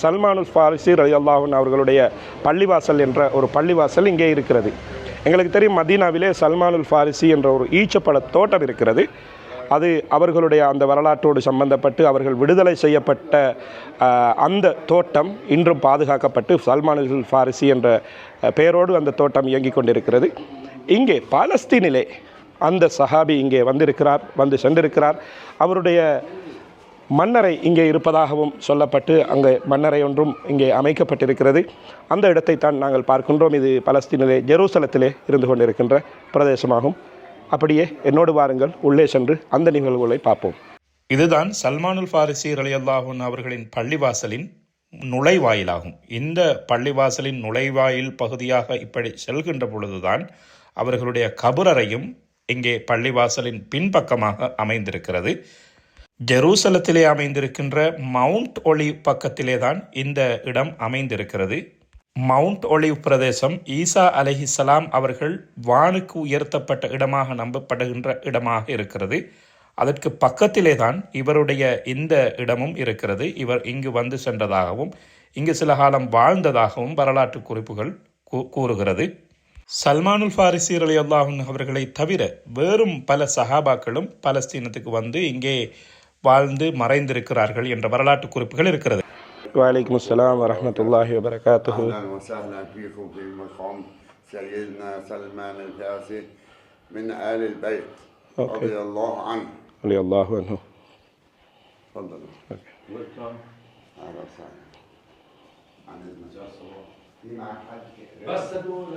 சல்மானுல் ஃபாரிசி ரலி அல்லாஹன் அவர்களுடைய பள்ளிவாசல் என்ற ஒரு பள்ளிவாசல் இங்கே இருக்கிறது. எங்களுக்கு தெரியும் மதீனாவிலே சல்மானுல் ஃபாரிசி என்ற ஒரு ஈச்சப்பட தோட்டம் இருக்கிறது. அது அவர்களுடைய அந்த வரலாற்றோடு சம்பந்தப்பட்டு அவர்கள் விடுதலை செய்யப்பட்ட அந்த தோட்டம் இன்றும் பாதுகாக்கப்பட்டு சல்மானுல் ஃபாரிசி என்ற பெயரோடு அந்த தோட்டம் இயங்கிக் கொண்டிருக்கிறது. இங்கே பாலஸ்தீனிலே அந்த சஹாபி இங்கே வந்திருக்கிறார் வந்து சென்றிருக்கிறார். அவருடைய மன்னரை இங்கே இருப்பதாகவும் சொல்லப்பட்டு அங்கே மன்னரை ஒன்றும் இங்கே அமைக்கப்பட்டிருக்கிறது. அந்த இடத்தை தான் நாங்கள் பார்க்கின்றோம். இது பலஸ்தீனிலே ஜெருசலத்திலே இருந்து கொண்டிருக்கின்ற பிரதேசமாகும். அப்படியே என்னோடு வாருங்கள். உள்ளே சென்று அந்த நிகழ்வுகளை பார்ப்போம். இதுதான் சல்மானுல் ஃபாரிசி ரலியல்லாஹூன் அவர்களின் பள்ளிவாசலின் நுழைவாயிலாகும். இந்த பள்ளிவாசலின் நுழைவாயில் பகுதியாக இப்படி செல்கின்ற பொழுதுதான் அவர்களுடைய கபுரறையும் இங்கே பள்ளிவாசலின் பின்பக்கமாக அமைந்திருக்கிறது. ஜெருசலத்திலே அமைந்திருக்கின்ற மவுண்ட் ஒலிவ் பக்கத்திலே தான் இந்த இடம் அமைந்திருக்கிறது. மவுண்ட் ஒலிவ் பிரதேசம் ஈசா சலாம் அவர்கள் வானுக்கு உயர்த்தப்பட்ட இடமாக நம்பப்படுகின்ற இடமாக இருக்கிறது. அதற்கு பக்கத்திலே தான் இவருடைய இந்த இடமும் இருக்கிறது. இவர் இங்கு வந்து சென்றதாகவும் இங்கு சில காலம் வாழ்ந்ததாகவும் வரலாற்று குறிப்புகள் கூ- கூறுகிறது. சல்மானுல் ஃபாரிசி அலி அல்லாஹன் அவர்களை தவிர வேறும் பல சஹாபாக்களும் பலஸ்தீனத்துக்கு வந்து இங்கே வாழ்ந்து மறைந்திருக்கிறார்கள் என்ற வரலாற்று குறிப்புகள் இருக்கிறது வலைக்கம் அஸ்ஸலாம் வரஹமத்துல்லாஹி வபரகாத்துஹு اهلا وسهلا فيكم في مقام سيدنا سلمان الفارسي من ال البيت أوكي. رضي الله عنه அலி அல்லாஹு அன்ஹு تفضلوا اهلا وسهلا عن المجلس في معك حد بس هدول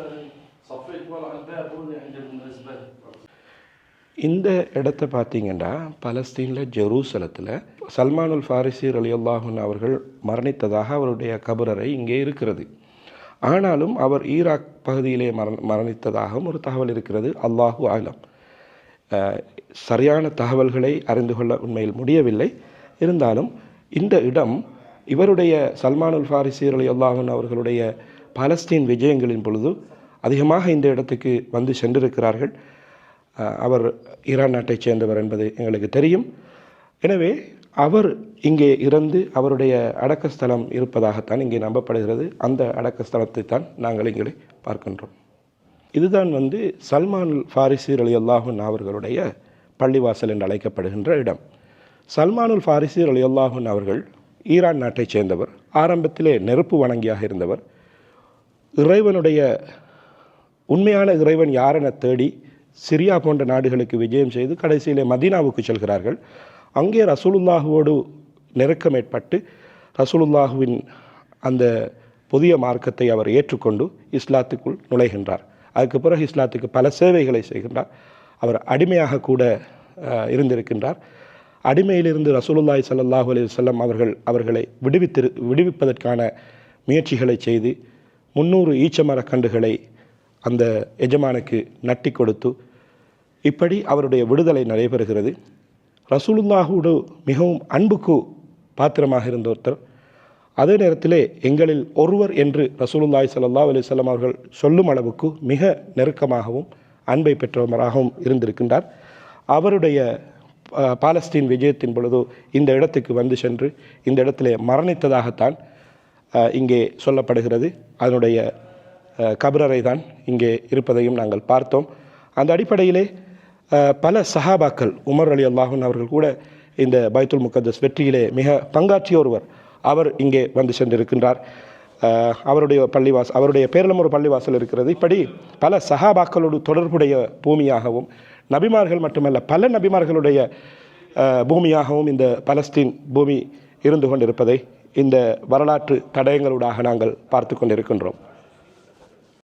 صفيت ورا الباب هون عند الزباله இந்த இடத்த பார்த்தீங்கன்னா பலஸ்தீனில் ஜெருசலத்தில் சல்மானுல் ஃபாரிசி ரலியல்லாஹுன் அவர்கள் மரணித்ததாக அவருடைய கபரறை இங்கே இருக்கிறது. ஆனாலும் அவர் ஈராக் பகுதியிலே மர மரணித்ததாகவும் ஒரு தகவல் இருக்கிறது. அல்லாஹு ஆலம் சரியான தகவல்களை அறிந்து கொள்ள உண்மையில் முடியவில்லை. இருந்தாலும் இந்த இடம் இவருடைய சல்மானுல் ஃபாரிசி ரலியல்லாஹுன் அவர்களுடைய பாலஸ்தீன் விஜயங்களின் பொழுது அதிகமாக இந்த இடத்துக்கு வந்து சென்றிருக்கிறார்கள். அவர் ஈரான் நாட்டைச் சேர்ந்தவர் என்பது எங்களுக்கு தெரியும். எனவே அவர் இங்கே இறந்து அவருடைய அடக்கஸ்தலம் இருப்பதாகத்தான் இங்கே நம்பப்படுகிறது. அந்த அடக்கஸ்தலத்தை தான் நாங்கள் இங்கே பார்க்கின்றோம். இதுதான் வந்து சல்மான் ஃபாரிசி அலி அல்லாஹூன் அவர்களுடைய பள்ளிவாசல் என்று அழைக்கப்படுகின்ற இடம். சல்மானுல் ஃபாரிசி அலி அல்லாஹூன் அவர்கள் ஈரான் நாட்டைச் சேர்ந்தவர். ஆரம்பத்திலே நெருப்பு வணங்கியாக இருந்தவர். இறைவனுடைய உண்மையான இறைவன் யாரென தேடி சிரியா போன்ற நாடுகளுக்கு விஜயம் செய்து கடைசியிலே மதீனாவுக்கு செல்கிறார்கள். அங்கே ரசூலுல்லாஹுவோடு நெருக்கம் ஏற்பட்டு ரசூலுல்லாஹுவின் அந்த புதிய மார்க்கத்தை அவர் ஏற்றுக்கொண்டு இஸ்லாத்துக்குள் நுழைகின்றார். அதுக்கு பிறகு இஸ்லாத்துக்கு பல சேவைகளை செய்கின்றார். அவர் அடிமையாக கூட இருந்திருக்கின்றார். அடிமையிலிருந்து ரசூலுல்லாய் ஸல்லல்லாஹு அலி வஸல்லம் அவர்கள் அவர்களை விடுவித்திரு விடுவிப்பதற்கான முயற்சிகளை செய்து முந்நூறு ஈச்சமரக்கன்றுகளை அந்த எஜமானுக்கு நட்டி கொடுத்து இப்படி அவருடைய விடுதலை நடைபெறுகிறது. ரசூலுல்லாஹோடு மிகவும் அன்புக்கு பாத்திரமாக இருந்த ஒருத்தர். அதே நேரத்திலே எங்களில் ஒருவர் என்று ரசூலுல்லாய் சல்லா அலிசல்லாம் அவர்கள் சொல்லும் அளவுக்கு மிக நெருக்கமாகவும் அன்பை பெற்றவராகவும் இருந்திருக்கின்றார். அவருடைய பாலஸ்தீன் விஜயத்தின் பொழுது இந்த இடத்துக்கு வந்து சென்று இந்த இடத்திலே மரணித்ததாகத்தான் இங்கே சொல்லப்படுகிறது. அதனுடைய அஹ், கபரறை தான் இங்கே இருப்பதையும் நாங்கள் பார்த்தோம். அந்த அடிப்படையிலே பல சஹாபாக்கள் உமர் அலி அல்லாஹன் அவர்கள் கூட இந்த பைத்துல் முகத்தஸ் வெற்றியிலே மிக பங்காற்றிய ஒருவர் அவர் இங்கே வந்து சென்றிருக்கின்றார் அவருடைய பள்ளிவாசல் அவருடைய பேரிலும் ஒரு பள்ளிவாசல் இருக்கிறது. இப்படி பல சஹாபாக்களோடு தொடர்புடைய பூமியாகவும் நபிமார்கள் மட்டுமல்ல பல நபிமார்களுடைய பூமியாகவும் இந்த பலஸ்தீன் பூமி இருந்து கொண்டிருப்பதை இந்த வரலாற்று தடயங்களூடாக நாங்கள் பார்த்து கொண்டிருக்கின்றோம்.